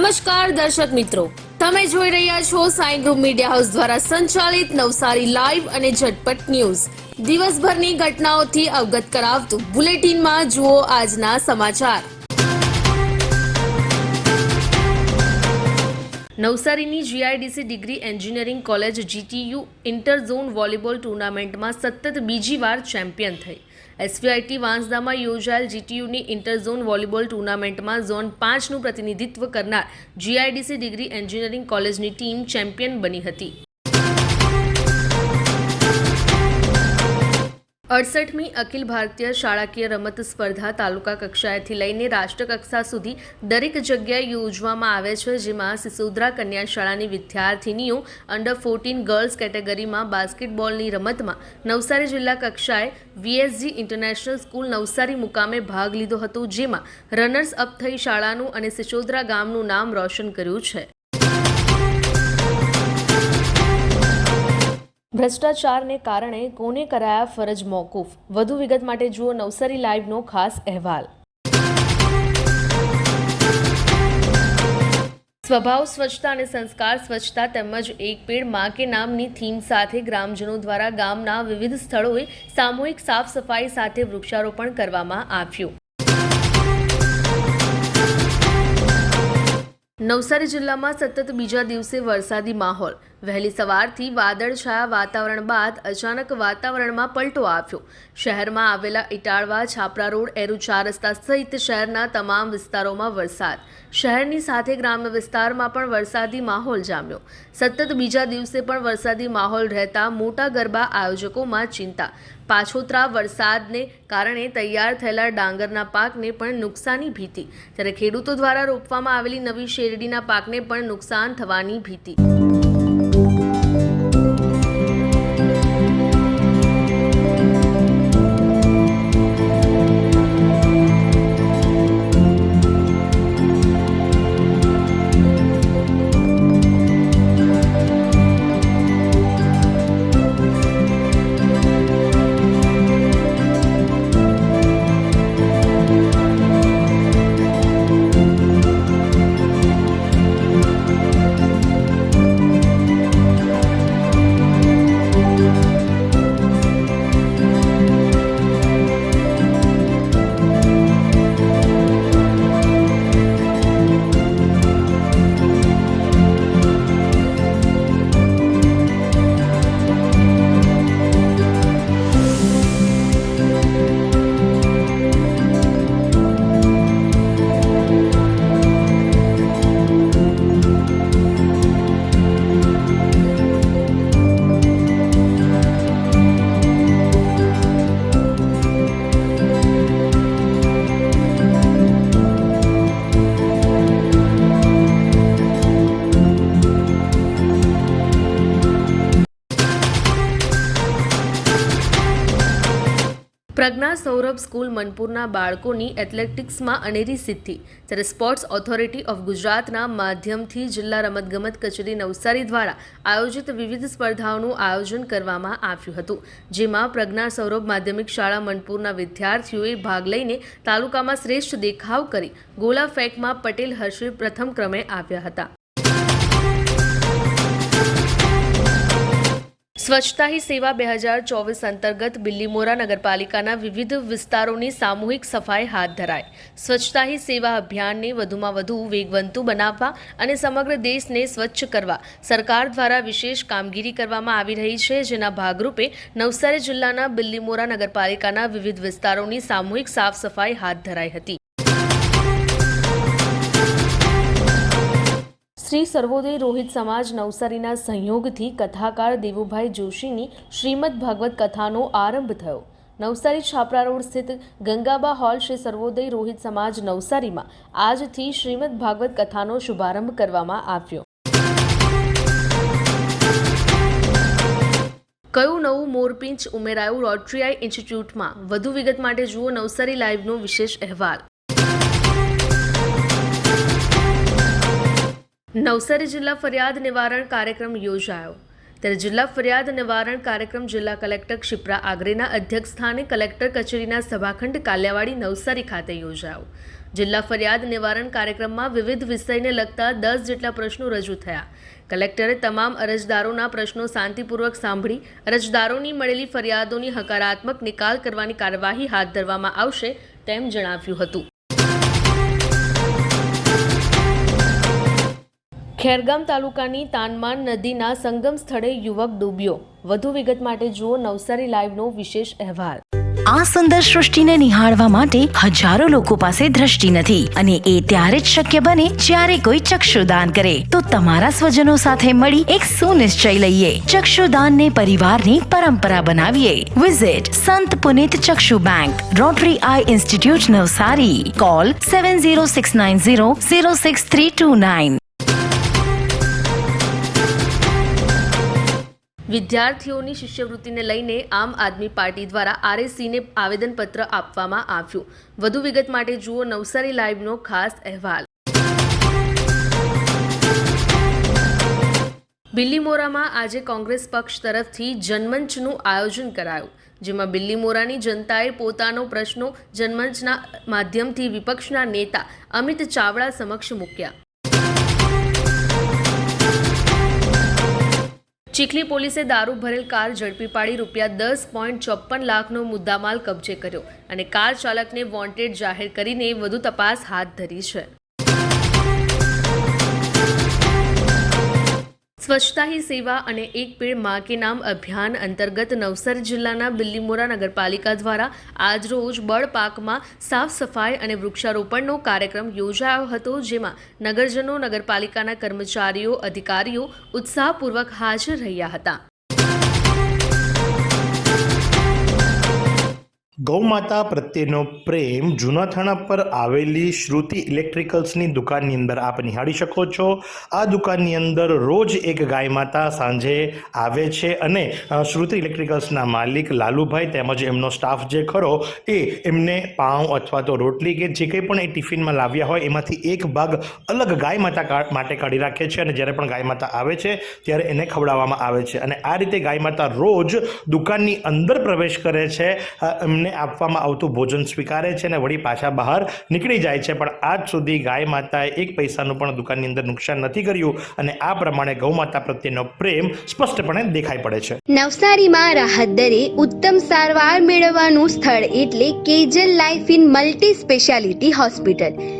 નમસ્કાર દર્શક મિત્રો. તમે જોઈ રહ્યા છો સાઈ ગ્રુપ મીડિયા હાઉસ દ્વારા સંચાલિત નવસારી લાઈવ અને ઝટપટ ન્યૂઝ. દિવસભરની ઘટનાઓથી અવગત કરાવતું બુલેટિનમાં જુઓ આજના સમાચાર. નવસારીની GIDC degree engineering college GTU inter zone volleyball ટુર્નામેન્ટમાં સતત બીજી વાર ચેમ્પિયન થઈ. એસવીઆઈટી વાંસદામાં યોજાયેલ જીટીયુની ઇન્ટરઝોન વોલીબોલ ટુર્નામેન્ટમાં ઝોન પાંચનું પ્રતિનિધિત્વ કરનાર જીઆઈડીસી ડિગ્રી એન્જિનિયરિંગ કોલેજની ટીમ ચેમ્પિયન બની હતી. અડસઠમી અખિલ ભારતીય શાળાકીય રમત સ્પર્ધા તાલુકા કક્ષાએથી લઈને રાષ્ટ્રકક્ષા સુધી દરેક જગ્યાએ યોજવામાં આવે છે, જેમાં સિસોદરા કન્યા શાળાની વિદ્યાર્થિનીઓ અંડર ફોર્ટીન ગર્લ્સ કેટેગરીમાં બાસ્કેટબોલની રમતમાં નવસારી જિલ્લા કક્ષાએ વીએસજી ઇન્ટરનેશનલ સ્કૂલ નવસારી મુકામે ભાગ લીધો હતો, જેમાં રનર્સ અપ થઈ શાળાનું અને સિસોદરા ગામનું નામ રોશન કર્યું છે. ભ્રષ્ટાચારને કારણે કોને કરાયા ફરજ મોકૂફ? વધુ વિગત માટે જુઓ નવસારી લાઈવનો ખાસ અહેવાલ. સ્વભાવ, સ્વચ્છતા અને સંસ્કાર, સ્વચ્છતા તેમજ એક પેડમાં કે નામની થીમ સાથે ગ્રામજનો દ્વારા ગામના વિવિધ સ્થળોએ સામૂહિક સાફ સફાઈ સાથે વૃક્ષારોપણ કરવામાં આવ્યું. નવસારી જિલ્લામાં સતત બીજા દિવસે વરસાદી માહોલ. વહેલી સવારથી વાદળછાયા વાતાવરણ બાદ અચાનક વાતાવરણમાં પલટો આવ્યો. શહેરમાં આવેલા ઇટાળવા છાપરા રોડ એરુચા રસ્તા સહિત શહેરના તમામ વિસ્તારોમાં વરસાદ. શહેરની સાથે ગ્રામ્ય વિસ્તારમાં પણ વરસાદી માહોલ જામ્યો. સતત બીજા દિવસે પણ વરસાદી માહોલ રહેતા મોટા ગરબા આયોજકોમાં ચિંતા. પાછોતરા વરસાદને કારણે તૈયાર થયેલા ડાંગરના પાકને પણ નુકસાની ભીતિ. ત્યારે ખેડૂતો દ્વારા રોપવામાં આવેલી નવી શેરડીના પાકને પણ નુકસાન થવાની ભીતિ. પ્રજ્ઞા સૌરભ સ્કૂલ મનપુરના બાળકોની એથ્લેટિક્સમાં અનેરી સિદ્ધિ. જ્યારે સ્પોર્ટ્સ ઓથોરિટી ઓફ ગુજરાતના માધ્યમથી જિલ્લા રમતગમત કચેરી નવસારી દ્વારા આયોજિત વિવિધ સ્પર્ધાઓનું આયોજન કરવામાં આવ્યું હતું, જેમાં પ્રજ્ઞા સૌરભ માધ્યમિક શાળા મનપુરના વિદ્યાર્થીઓએ ભાગ લઈને તાલુકામાં શ્રેષ્ઠ દેખાવ કરી ગોલા ફેંકમાં પટેલ હર્ષિલ પ્રથમ ક્રમે આવ્યા હતા. સ્વચ્છતા હી સેવા બે હજાર ચોવીસ અંતર્ગત બિલ્લીમોરા નગરપાલિકાના વિવિધ વિસ્તારોની સામૂહિક સફાઈ હાથ ધરાઈ. સ્વચ્છતા હી સેવા અભિયાનને વધુમાં વધુ વેગવંતુ બનાવવા અને સમગ્ર દેશને સ્વચ્છ કરવા સરકાર દ્વારા વિશેષ કામગીરી કરવામાં આવી રહી છે, જેના ભાગરૂપે નવસારી જિલ્લાના બિલ્લીમોરા નગરપાલિકાના વિવિધ વિસ્તારોની સામૂહિક સાફ સફાઈ હાથ ધરાઈ હતી. શ્રી સર્વોદય રોહિત સમાજ નવસારીના સંયોગથી કથાકાર દેવુભાઈ જોશીની શ્રીમદ ભાગવત કથાનો આરંભ થયો. નવસારી છાપરા રોડ સ્થિત ગંગાબા હોલ શ્રી સર્વોદય રોહિત સમાજ નવસારીમાં આજથી શ્રીમદ ભાગવત કથાનો શુભારંભ કરવામાં આવ્યો. કયું નવું મોરપિંચ ઉમેરાયું રોટરીઆઈ ઇન્સ્ટિટ્યૂટમાં? વધુ વિગત માટે જુઓ નવસારી લાઈવનો વિશેષ અહેવાલ. નવસારી જિલ્લા ફરિયાદ નિવારણ કાર્યક્રમ યોજાયો. ત્યારે જિલ્લા ફરિયાદ નિવારણ કાર્યક્રમ જિલ્લા કલેક્ટર ક્ષિપ્રા આગરેના અધ્યક્ષસ્થાને કલેક્ટર કચેરીના સભાખંડ કાલ્યાવાડી નવસારી ખાતે યોજાયો. જિલ્લા ફરિયાદ નિવારણ કાર્યક્રમમાં વિવિધ વિષયને લગતા દસ જેટલા પ્રશ્નો રજૂ થયા. કલેક્ટરે તમામ અરજદારોના પ્રશ્નો શાંતિપૂર્વક સાંભળી, અરજદારોની મળેલી ફરિયાદોની હકારાત્મક નિકાલ કરવાની કાર્યવાહી હાથ ધરવામાં આવશે તેમ જણાવ્યું હતું. ખેરગામ તાલુકાની તાનમાન નદીના સંગમ સ્થળે યુવક ડૂબ્યો. વધુ વિગત માટે જુઓ નવસારી લાઈવનો વિશેષ અહેવાલ. આ સુંદર સૃષ્ટિને નિહાળવા માટે હજારો લોકો પાસે દ્રષ્ટિ નથી અને એ ત્યારે જ શક્ય બને જ્યારે કોઈ ચક્ષુદાન કરે. તો તમારા સ્વજનો સાથે મળી એક સુનિશ્ચય લઈએ. ચક્ષુદાનને પરિવારની પરંપરા બનાવીએ. Visit Sant Punit Chakshu bank Rotary eye institute Navsari. Call seven zero six nine zero zero six three two nine વિદ્યાર્થીઓની શિષ્યવૃત્તિને લઈને આમ આદમી પાર્ટી દ્વારા આરએસસીને આવેદનપત્ર આપવામાં આવ્યું. વધુ વિગત માટે જુઓ નવસારી લાઈવનો ખાસ અહેવાલ. બિલ્લીમોરામાં આજે કોંગ્રેસ પક્ષ તરફથી જનમંચનું આયોજન કરાયું. જેમાં બિલ્લીમોરાની જનતાએ પોતાનો પ્રશ્નો જનમંચના માધ્યમથી વિપક્ષના નેતા અમિત ચાવડા સમક્ષ મૂક્યા. ચીખલી પોલીસે દારૂ ભરેલ કાર ઝડપી પાડી રૂપિયા દસ પોઈન્ટ ચોપન લાખનો મુદ્દામાલ કબજે કર્યો અને કાર ચાલકને વોન્ટેડ જાહેર કરીને વધુ તપાસ હાથ ધરી છે. સ્વચ્છતા હી સેવા અને એક પેડમાં કે નામ અભિયાન અંતર્ગત નવસર જિલ્લાના બિલ્લીમોરા નગરપાલિકા દ્વારા આજરોજ બળ પાકમાં સાફ સફાઈ અને વૃક્ષારોપણનો કાર્યક્રમ યોજાયો હતો, જેમાં નગરજનો, નગરપાલિકાના કર્મચારીઓ, અધિકારીઓ ઉત્સાહપૂર્વક હાજર રહ્યા હતા. ગૌમાતા પ્રત્યેનો પ્રેમ જૂના થાણા પર આવેલી શ્રુતિ ઇલેક્ટ્રિકલ્સની દુકાનની અંદર આપ નિહાળી શકો છો. આ દુકાનની અંદર રોજ એક ગાય માતા સાંજે આવે છે અને શ્રુતિ ઇલેક્ટ્રિકલ્સના માલિક લાલુભાઈ તેમજ એમનો સ્ટાફ જે ખરો એ એમને પાઉં અથવા તો રોટલી કે જે કંઈ પણ એ ટિફિનમાં લાવ્યા હોય એમાંથી એક ભાગ અલગ ગાય માતા માટે કાઢી રાખે છે અને જ્યારે પણ ગાય માતા આવે છે ત્યારે એને ખવડાવવામાં આવે છે. અને આ રીતે ગાય માતા રોજ દુકાનની અંદર પ્રવેશ કરે છે. અ, એમને આપવામાં આવતું ભોજન સ્વીકારે છે અને વળી પાછા બહાર નીકળી જાય છે. પણ આજ સુધી ગાય માતાએ એક પૈસાનું પણ દુકાનની અંદર નુકસાન નથી કર્યું અને આ પ્રમાણે ગૌ માતા પ્રત્યેનો પ્રેમ સ્પષ્ટપણે દેખાઈ પડે છે. નવસારીમાં રાહત દરે ઉત્તમ સારવાર મેળવવાનું સ્થળ એટલે Kejal life in multi speciality hospital.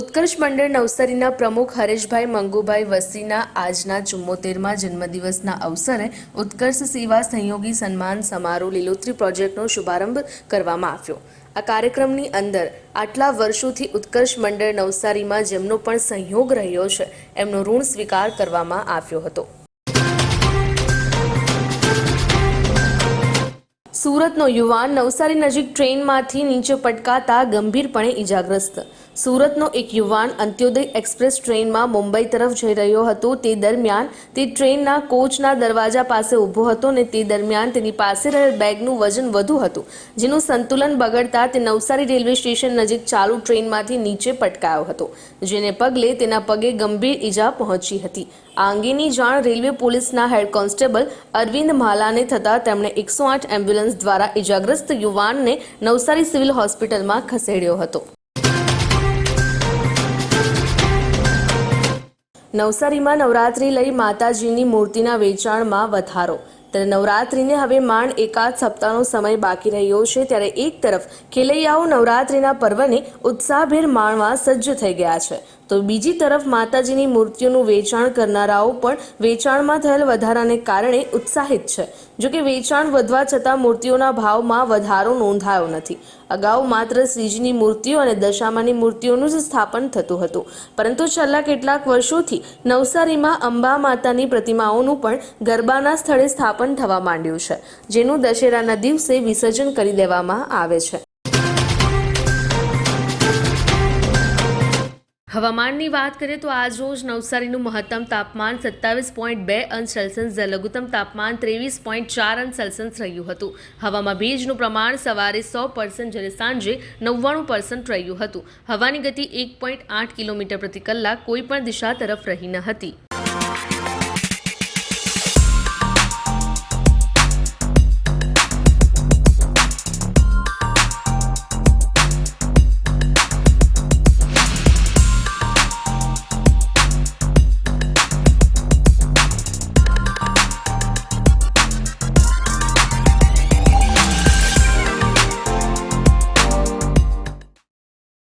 ઉત્કર્ષ મંડળ નવસારીના પ્રમુખ હરેશભાઈ મંગુભાઈ વસીના આજના ચુમ્મોતેરમાં જન્મદિવસના અવસરે ઉત્કર્ષ સેવા સંયોગી સન્માન સમારોહ લીલોત્રી પ્રોજેક્ટનો શુભારંભ કરવામાં આવ્યો. આ કાર્યક્રમની અંદર આટલા વર્ષોથી ઉત્કર્ષ મંડળ નવસારીમાં જેમનો પણ સહયોગ રહ્યો છે, એમનો ઋણ સ્વીકાર કરવામાં આવ્યો હતો. સુરતનો યુવાન નવસારી નજીક ટ્રેનમાંથી નીચે પટકાતા ગંભીરપણે ઈજાગ્રસ્ત. સુરતનો એક યુવાન અંત્યોદય એક્સપ્રેસ ટ્રેનમાં મુંબઈ તરફ જઈ રહ્યો હતો. તે દરમિયાન તે ટ્રેનના કોચના દરવાજા પાસે ઊભો હતો અને તે દરમિયાન તેની પાસે રહેલ બેગનું વજન વધુ હતું, જેનું સંતુલન બગડતા તે નવસારી રેલવે સ્ટેશન નજીક ચાલુ ટ્રેનમાંથી નીચે પટકાયો હતો, જેને પગલે તેના પગે ગંભીર ઈજા પહોંચી હતી. આ અંગેની જાણ રેલવે પોલીસના હેડ કોન્સ્ટેબલ અરવિંદ માલાને થતાં તેમણે એકસો આઠ એમ્બ્યુલન્સ દ્વારા ઇજાગ્રસ્ત યુવાનને નવસારી સિવિલ હોસ્પિટલમાં ખસેડ્યો હતો. નવસારીમાં નવરાત્રી લઈ માતાજીની મૂર્તિના વેચાણમાં વધારો ત્યારે નવરાત્રિને હવે માંડ એકાદ સપ્તાહનો સમય બાકી રહ્યો છે, ત્યારે એક તરફ ખેલૈયાઓ નવરાત્રિના પર્વને ઉત્સાહભેર માણવા સજ્જ થઈ ગયા છે. તો બીજી તરફ માતાજીની મૂર્તિઓનું વેચાણ કરનારાઓ પણ વેચાણમાં થયેલ વધારાને કારણે ઉત્સાહિત છે. જો કે વેચાણ વધવા છતાં મૂર્તિઓના ભાવમાં વધારો નોંધાયો નથી. અગાઉ માત્ર શ્રીજીની મૂર્તિઓ અને દશામાની મૂર્તિઓનું જ સ્થાપન થતું હતું. પરંતુ છેલ્લા કેટલાક વર્ષોથી નવસારીમાં અંબા માતાની પ્રતિમાઓનું પણ ગરબાના સ્થળે સ્થાપન થવા માંડ્યું છે, જેનું દશેરાના દિવસે વિસર્જન કરી દેવામાં આવે છે. હવામાનની વાત કરીએ તો આજ રોજ નવસારીનું મહત્તમ તાપમાન સત્તાવીસ પોઈન્ટ બે અંશ સેલ્સિયસ જે લઘુત્તમ તાપમાન ત્રેવીસ પોઈન્ટ ચાર અંશ સેલ્સિયસ રહ્યું હતું. હવામાં ભેજનું પ્રમાણ સવારે સો પર્સન્ટ જ્યારે સાંજે નવ્વાણું પર્સન્ટ રહ્યું હતું. હવાની ગતિ એક પોઈન્ટ આઠ કિલોમીટર પ્રતિ કલાક કોઈપણ દિશા તરફ રહી ન હતી.